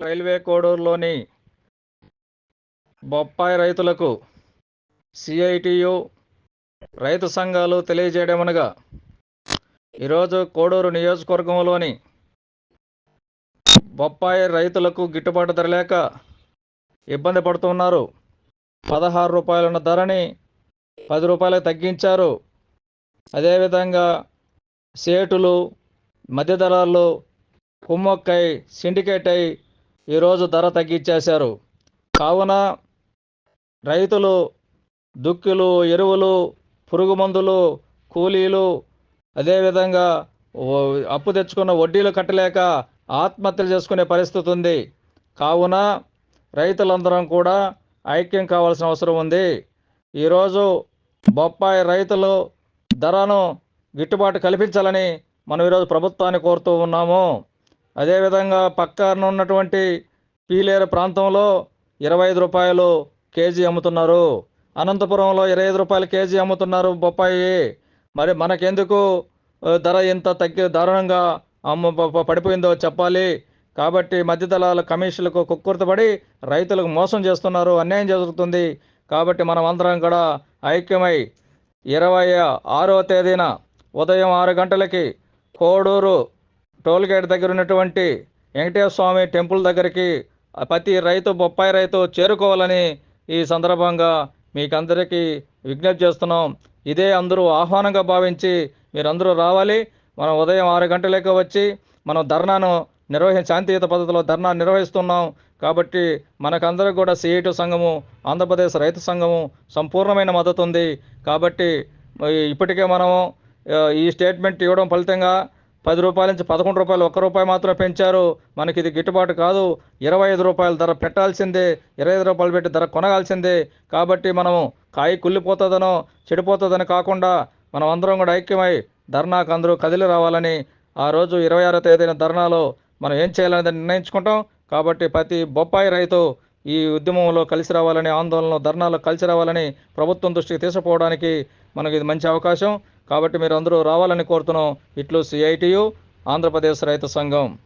Railway కోడూరులోని బొప్పాయి రైతులకు CITU రైతు సంఘాలు తెలియజేయడమనగా ఈరోజు కోడూరు నియోజకవర్గంలోని బొప్పాయి రైతులకు గిట్టుబాటు ధర లేక ఇబ్బంది పడుతున్నారు. పదహారు రూపాయలున్న ధరని పది రూపాయలకు తగ్గించారు. అదేవిధంగా సేటులు మధ్యధరాలు కుమ్మొక్కై సిండికేట్ అయి ఈరోజు ధర తగ్గించేశారు. కావున రైతులు దుక్కులు ఎరువులు పురుగు మందులు కూలీలు అదేవిధంగా అప్పు తెచ్చుకున్న వడ్డీలు కట్టలేక ఆత్మహత్యలు చేసుకునే పరిస్థితి ఉంది. కావున రైతులందరం కూడా ఐక్యం కావాల్సిన అవసరం ఉంది. ఈరోజు బొప్పాయి రైతులు ధరను గిట్టుబాటు కల్పించాలని మనం ఈరోజు ప్రభుత్వాన్ని కోరుతూ ఉన్నాము. అదేవిధంగా పక్కన ఉన్నటువంటి పీలేరు ప్రాంతంలో ఇరవై ఐదు రూపాయలు కేజీ అమ్ముతున్నారు. అనంతపురంలో ఇరవై ఐదు రూపాయలు కేజీ అమ్ముతున్నారు బొప్పాయి. మరి మనకెందుకు ధర ఇంత తగ్గి దారుణంగా అమ్ము పడిపోయిందో చెప్పాలి. కాబట్టి మధ్యదళాల కమిషన్లకు కుక్కుర్తపడి రైతులకు మోసం చేస్తున్నారు అన్యాయం జరుగుతుంది. కాబట్టి మనం అందరం కూడా ఐక్యమై ఇరవై ఆరో తేదీన ఉదయం ఆరు గంటలకి కోడూరు టోల్గేట్ దగ్గర ఉన్నటువంటి వెంకటేశ్వర స్వామి టెంపుల్ దగ్గరికి ప్రతి రైతు బొప్పాయి రైతు చేరుకోవాలని ఈ సందర్భంగా మీకందరికీ విజ్ఞప్తి చేస్తున్నాం. ఇదే అందరూ ఆహ్వానంగా భావించి మీరందరూ రావాలి. మనం ఉదయం ఆరు గంటలకు వచ్చి మనం ధర్నాను నిర్వహి శాంతియుత పద్ధతిలో ధర్నా నిర్వహిస్తున్నాం. కాబట్టి మనకందరూ కూడా సిఐటి సంఘము ఆంధ్రప్రదేశ్ రైతు సంఘము సంపూర్ణమైన మద్దతు ఉంది. కాబట్టి ఇప్పటికే మనము ఈ స్టేట్మెంట్ ఇవ్వడం ఫలితంగా పది రూపాయల నుంచి పదకొండు రూపాయలు ఒక్క రూపాయి మాత్రమే పెంచారు. మనకి ఇది గిట్టుబాటు కాదు. ఇరవై ఐదు రూపాయల ధర పెట్టాల్సిందే. ఇరవై ఐదు రూపాయలు పెట్టి ధర కొనగాల్సిందే. కాబట్టి మనము కాయ కుళ్ళిపోతుందనో చెడిపోతుందని కాకుండా మనం అందరం కూడా ఐక్యమై ధర్నాకు అందరూ కదిలి రావాలని ఆ రోజు ఇరవై ఆరో తేదీన ధర్నాలో మనం ఏం చేయాలనేది నిర్ణయించుకుంటాం. కాబట్టి ప్రతి బొప్పాయి రైతు ఈ ఉద్యమంలో కలిసి రావాలని ఆందోళనలో ధర్నాలో కలిసి రావాలని ప్రభుత్వం దృష్టికి తీసుకుపోవడానికి మనకి ఇది మంచి అవకాశం. కాబట్టి మీరు అందరూ రావాలని కోరుతున్నాం. ఇట్లు సిఐటియు ఆంధ్రప్రదేశ్ రైతు సంఘం.